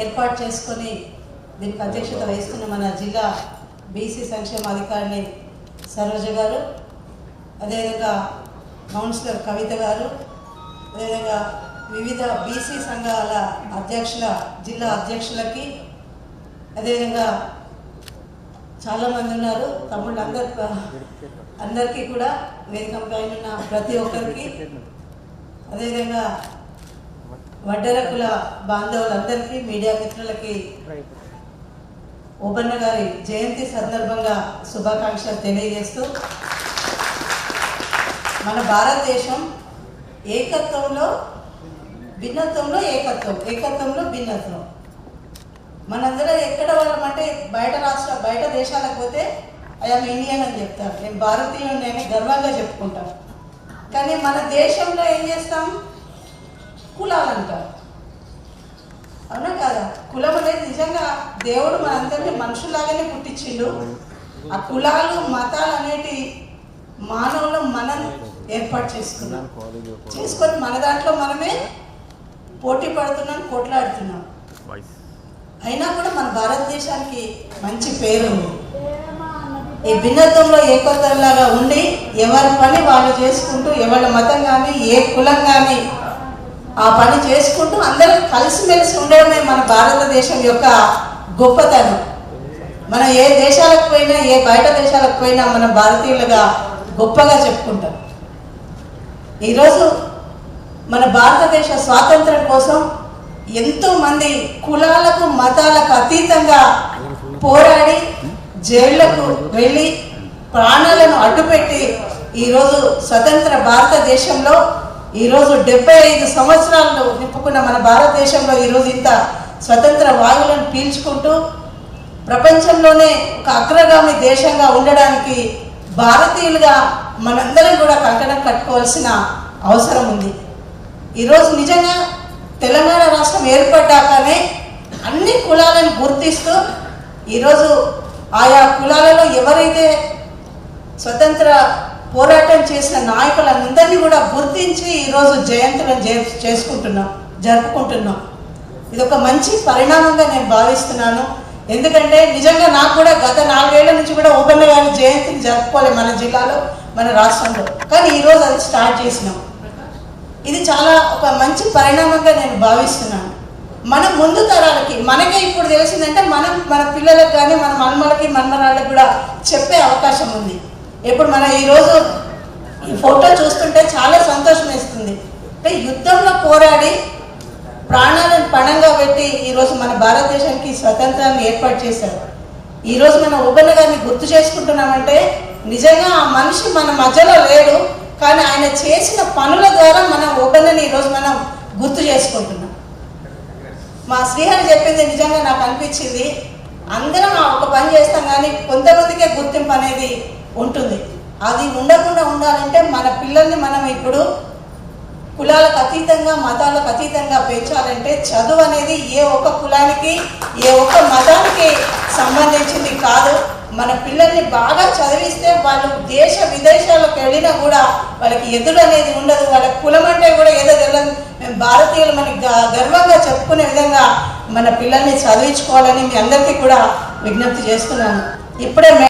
ఏర్పాటు చేసుకొని దీనికి అధ్యక్షత వహిస్తున్న మన జిల్లా బీసీ సంక్షేమ అధికారిని సరోజ గారు అదేవిధంగా కౌన్సిలర్ కవిత గారు అదేవిధంగా వివిధ బీసీ సంఘాల అధ్యక్షుల జిల్లా అధ్యక్షులకి అదేవిధంగా చాలామంది ఉన్నారు. తమ్ముళ్ళు అందరు అందరికీ కూడా వేదిక పైన ఉన్న ప్రతి ఒక్కరికి అదేవిధంగా వడ్డరకుల బాంధవులందరికీ మీడియా మిత్రులకి ఉపన్న గారి జయంతి సందర్భంగా శుభాకాంక్షలు తెలియజేస్తూ మన భారతదేశం ఏకత్వంలో భిన్నత్వంలో ఏకత్వం ఏకత్వంలో భిన్నత్వం. మనందరం ఎక్కడ వాళ్ళమంటే బయట రాష్ట్ర బయట దేశాలకు పోతే ఐఎమ్ ఇండియన్ అని చెప్తారు. నేను భారతీయుని నేను గర్వంగా చెప్పుకుంటాను. కానీ మన దేశంలో ఏం చేస్తాం? నిజంగా దేవుడు మనందరినీ మనుషులాగానే పుట్టించిండు. ఆ కులాలు మతాలు అనేటి మానవులు మనం ఏర్పాటు చేసుకున్నాం. చేసుకొని మన దాంట్లో మనమే పోటీ పడుతున్నాం కొట్లాడుతున్నాం. అయినా కూడా మన భారతదేశానికి మంచి పేరు ఉంది. ఈ భిన్నత్వంలో ఏకత్వంలాగా ఉండి ఎవరి పని వాళ్ళు చేసుకుంటూ ఎవరి మతం కానీ ఏ కులం కానీ ఆ పని చేసుకుంటూ అందరం కలిసిమెలిసి ఉండడమే మన భారతదేశం యొక్క గొప్పతనం. మనం ఏ దేశాలకు పోయినా ఏ బయట దేశాలకు పోయినా మన భారతీయులుగా గొప్పగా చెప్పుకుంటాం ఈరోజు మన భారతదేశ స్వాతంత్రం కోసం ఎంతో మంది కులాలకు మతాలకు అతీతంగా పోరాడి జైళ్ళకు వెళ్ళి ప్రాణాలను అడ్డుపెట్టి ఈరోజు స్వతంత్ర భారతదేశంలో ఈరోజు డెబ్బై ఐదు సంవత్సరాలు నింపుకున్న మన భారతదేశంలో ఈరోజు ఇంత స్వతంత్ర వాయువులను పీల్చుకుంటూ ప్రపంచంలోనే ఒక అగ్రగామి దేశంగా ఉండడానికి భారతీయులుగా మనందరం కూడా కంకణం కట్టుకోవాల్సిన అవసరం ఉంది. ఈరోజు నిజంగా తెలంగాణ రాష్ట్రం ఏర్పడ్డాకనే అన్ని కులాలను గుర్తిస్తూ ఈరోజు ఆయా కులాలలో ఎవరైతే స్వతంత్ర పోరాటం చేసిన నాయకులందరినీ కూడా గుర్తించి ఈరోజు జయంతులను జే- చేసుకుంటున్నాం జరుపుకుంటున్నాం. ఇది ఒక మంచి పరిణామంగా నేను భావిస్తున్నాను. ఎందుకంటే నిజంగా నాకు కూడా గత నాలుగేళ్ళ నుంచి కూడా ఓపెన్ గారి జయంతిని జరుపుకోలేదు మన జిల్లాలో మన రాష్ట్రంలో. కానీ ఈరోజు అది స్టార్ట్ చేసినాం. ఇది చాలా ఒక మంచి పరిణామంగా నేను భావిస్తున్నాను. మన ముందు తరాలకి మనకే ఇప్పుడు తెలిసిందంటే మనం మన పిల్లలకు కానీ మన మన్మలకి మన్మరాళ్ళకి కూడా చెప్పే అవకాశం ఉంది. ఇప్పుడు మన ఈరోజు ఈ ఫోటో చూస్తుంటే చాలా సంతోషం వేస్తుంది. అంటే యుద్ధంలో పోరాడి ప్రాణాలను పణంగా పెట్టి ఈరోజు మన భారతదేశానికి స్వతంత్రాన్ని ఏర్పాటు చేశారు. ఈరోజు మన ఉబన్న గారిని గుర్తు చేసుకుంటున్నామంటే నిజంగా ఆ మనిషి మన మధ్యలో లేడు కానీ ఆయన చేసిన పనుల ద్వారా మన ఉబన్నని ఈరోజు మనం గుర్తు చేసుకుంటున్నాం. మా శ్రీహరి చెప్పింది నిజంగా నాకు అనిపించింది. అందరం ఆ ఒక పని చేస్తాం కానీ కొంతమందికే గుర్తింపు అనేది ఉంటుంది. అది ఉండకుండా ఉండాలంటే మన పిల్లల్ని మనం ఇప్పుడు కులాలకు అతీతంగా మతాలకు అతీతంగా పెంచాలంటే చదువు అనేది ఏ ఒక్క కులానికి ఏ ఒక్క మతానికి సంబంధించింది కాదు. మన పిల్లల్ని బాగా చదివిస్తే వాళ్ళు దేశ విదేశాలకు వెళ్ళినా కూడా వాళ్ళకి ఎదురు అనేది ఉండదు. వాళ్ళ కులం అంటే కూడా ఏదో తెలియదు మేము భారతీయులు మనకి గ- గర్వంగా చెప్పుకునే విధంగా మన పిల్లల్ని చదివించుకోవాలని మీ అందరికీ కూడా విజ్ఞప్తి చేస్తున్నాను. ఇప్పుడే